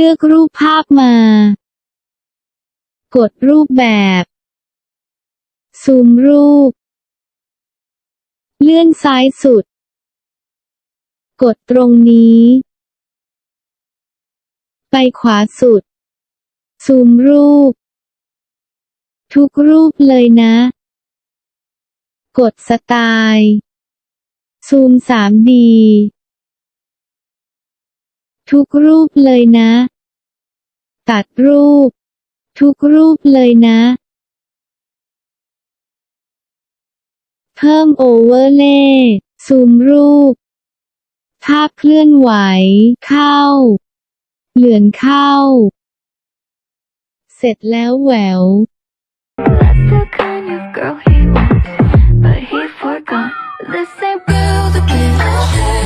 ลือกรูปภาพมา กดรูปแบบ ซูมรูป เลื่อนซ้ายสุด กดตรงนี้ ไปขวาสุด ซูมรูป ทุกรูปเลยนะ กดสไตล์ ซูม 3D ทุกรูปเลยนะ ตัดรูป ทุกรูปเลยนะ เพิ่มโอเวอร์เลย์ซูมรูป ภาพเคลื่อนไหว เข้า เหลือนเข้า เสร็จแล้วแหวว This ain't real to be